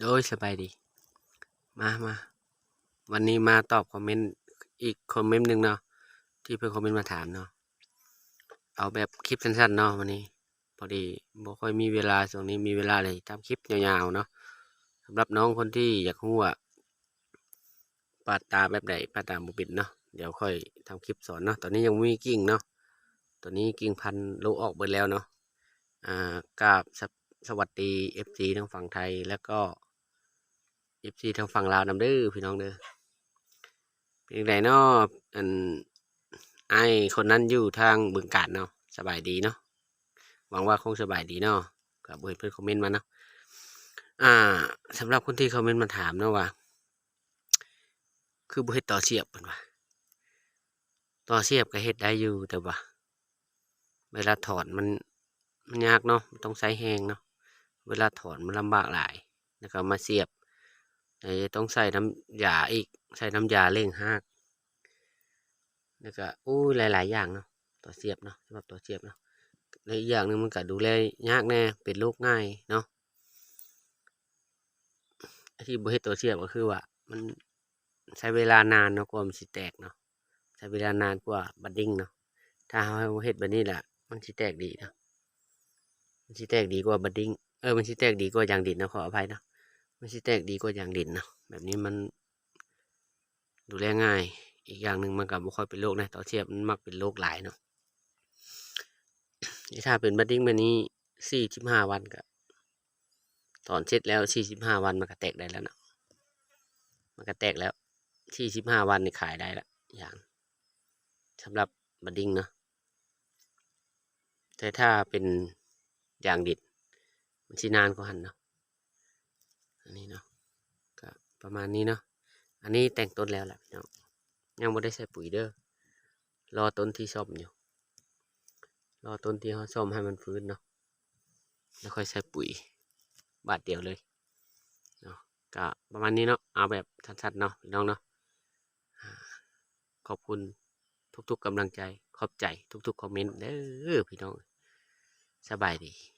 โดยสบายดี มามา วันนี้มาตอบคอมเมนต์อีกคอมเมนต์หนึ่งเนาะ ที่เพื่อนคอมเมนต์มาถามเนาะ เอาแบบคลิปสั้นๆเนาะวันนี้ พอดีบ่ค่อยมีเวลาช่วงนี้มีเวลาเลยทำคลิปยาวๆเนาะสำหรับน้องคนที่อยากรู้ว่าปาดตาแบบไหนปาดตาบุปิดเนาะ เดี๋ยวค่อยทำคลิปสอนเนาะ ตอนนี้ยังไม่มีกิ่งเนาะ ตอนนี้กิ่งพันธุ์โลออกไปแล้วเนาะ อ่ากราบสวสวัสดี FC ทางฝั่งไทยแล้วก็ เอฟซีทางฝั่งลาวนำเด้อพี่น้องเด้อเป็นไงเนาะอันไอคนนั้นอยู่ทางบึงกาฬเนาะสบายดีเนาะหวังว่าคงสบายดีเนาะกับเพื่อนคอมเมนต์มาเนาะอ่าสำหรับคนที่คอมเมนต์มาถามเนาะว่า คือบ่เฮ็ดต่อเสียบเพิ่นว่าต่อเสียบก็เฮ็ดได้อยู่แต่ว่า เวลาถอนมันมันยากเนาะต้องใช้แฮงเนาะเวลาถอนมันลำบากหลายแล้วก็มาเสียบ ต้องใส่น้ำยาอีก ใส่น้ำยาเร่งหากแล้วก็อู้หลาย ๆ อย่างเนาะตัวเสียบเนาะสำหรับตัวเสียบเนาะและอีกอย่างหนึ่งมันก็ดูแลยากแน่เป็นโรคง่ายเนาะที่บริเฮ็ดตัวเสียบก็คือว่า มันใช้เวลานานเนาะกว่ามันสิแตกเนาะใช้เวลานานกว่าบัดดิ้งเนาะถ้าเราเฮ็ดแบบนี้แหละมันสิแตกดีเนาะมันสิแตกดีกว่าบัดดิ้งเออมันสิแตกดีกว่าอย่างดินนะขออภัยเนาะ มันสิแตกดีกว่าอย่างดินเนาะแบบนี้มันดูแลง่าย อีกอย่างหนึ่งมันก็บ่ค่อยเป็นโรคนะต่อเทียบมันมักเป็นโรคหลายเนาะถ้าเป็นบัดดิ้งแบบนี้สี่สิบห้าวันก็ถอนเสร็จแล้วสี่สิบห้าวันมันก็แตกได้แล้วเนาะมันก็แตกแล้วสี่สิบห้าวันนี่ขายได้ละอย่างสำหรับบัดดิ้งเนาะแต่ถ้าเป็นอย่างดินมันสินานกว่าหันเนาะ อันนี้เนาะก็ ประมาณนี้เนาะอันนี้แต่งต้นแล้วแหละพี่น้องยังไม่ได้ใส่ปุ๋ยเด้อรอต้นที่ซ่อมอยู่ รอต้นที่เขาซ่อมให้มันฟื้นเนาะแล้วค่อยใส่ปุ๋ยบาทเดียวเลยเนาะก็ประมาณนี้เนาะเอาแบบชัดๆเนาะพี่น้องเนาะขอบคุณทุกๆกำลังใจขอบใจทุกๆคอมเมนต์เด้อพี่น้องสบายดี